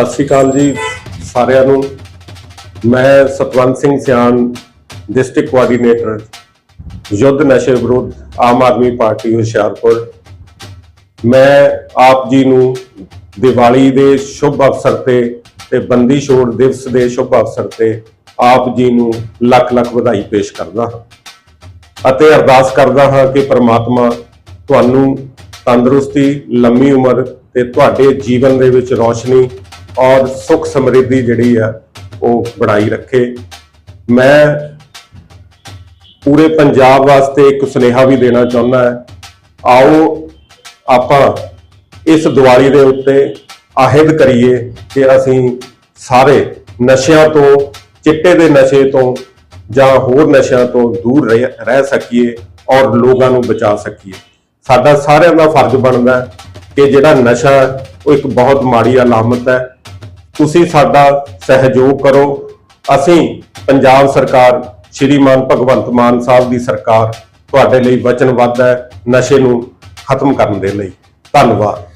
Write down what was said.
ਸਤਿ ਸ਼੍ਰੀ ਅਕਾਲ ਜੀ ਸਾਰਿਆਂ ਨੂੰ। ਮੈਂ ਸਤਵੰਤ ਸਿੰਘ ਸਿਆਣ, ਡਿਸਟ੍ਰਿਕਟ ਕੋਆਰਡੀਨੇਟਰ ਯੁੱਧ ਨਸ਼ੇ ਵਿਰੁੱਧ ਆਮ ਆਦਮੀ ਪਾਰਟੀ ਹੁਸ਼ਿਆਰਪੁਰ। ਮੈਂ ਆਪ ਜੀ ਨੂੰ ਦੀਵਾਲੀ ਦੇ ਸ਼ੁਭ ਅਵਸਰ ਤੇ ਤੇ ਬੰਦੀ ਛੋੜ ਦਿਵਸ ਦੇ ਸ਼ੁਭ ਅਵਸਰ ਤੇ ਆਪ ਜੀ ਨੂੰ ਲੱਖ ਲੱਖ ਵਧਾਈ ਪੇਸ਼ ਕਰਦਾ ਹਾਂ। ਅਤੇ ਅਰਦਾਸ ਕਰਦਾ ਹਾਂ ਕਿ ਪ੍ਰਮਾਤਮਾ ਤੁਹਾਨੂੰ ਤੰਦਰੁਸਤੀ, ਲੰਮੀ ਉਮਰ ਤੇ ਤੁਹਾਡੇ ਜੀਵਨ ਦੇ ਵਿੱਚ ਰੌਸ਼ਨੀ ਔਰ ਸੁਖ ਸਮਰਿੱਧੀ ਜਿਹੜੀ ਆ, ਉਹ ਬਣਾਈ ਰੱਖੇ। ਮੈਂ ਪੂਰੇ ਪੰਜਾਬ ਵਾਸਤੇ ਇੱਕ ਸੁਨੇਹਾ ਵੀ ਦੇਣਾ ਚਾਹੁੰਦਾ ਹਾਂ। ਆਓ ਆਪਾਂ ਇਸ ਦੀਵਾਲੀ ਦੇ ਉੱਤੇ ਆਹਿਦ ਕਰੀਏ ਕਿ ਅਸੀਂ ਸਾਰੇ ਨਸ਼ਿਆਂ ਤੋਂ, ਚਿੱਟੇ ਦੇ ਨਸ਼ੇ ਤੋਂ ਜਾਂ ਹੋਰ ਨਸ਼ਿਆਂ ਤੋਂ ਦੂਰ ਰਹਿ ਰਹਿ ਸਕੀਏ ਔਰ ਲੋਕਾਂ ਨੂੰ ਬਚਾ ਸਕੀਏ। ਸਾਡਾ ਸਾਰਿਆਂ ਦਾ ਫਰਜ਼ ਬਣਦਾ ਕਿ ਜਿਹੜਾ ਨਸ਼ਾ ਉਹ ਇੱਕ ਬਹੁਤ ਮਾੜੀ ਅਲਾਮਤ ਹੈ। ਤੁਸੀਂ ਸਾਡਾ ਸਹਿਯੋਗ ਕਰੋ। ਅਸੀਂ ਪੰਜਾਬ ਸਰਕਾਰ, ਸ਼੍ਰੀਮਾਨ ਭਗਵੰਤ ਮਾਨ ਸਾਹਿਬ ਦੀ ਸਰਕਾਰ ਤੁਹਾਡੇ ਲਈ ਵਚਨਬੱਧ ਹੈ ਨਸ਼ੇ ਨੂੰ ਖਤਮ ਕਰਨ ਦੇ ਲਈ। ਧੰਨਵਾਦ।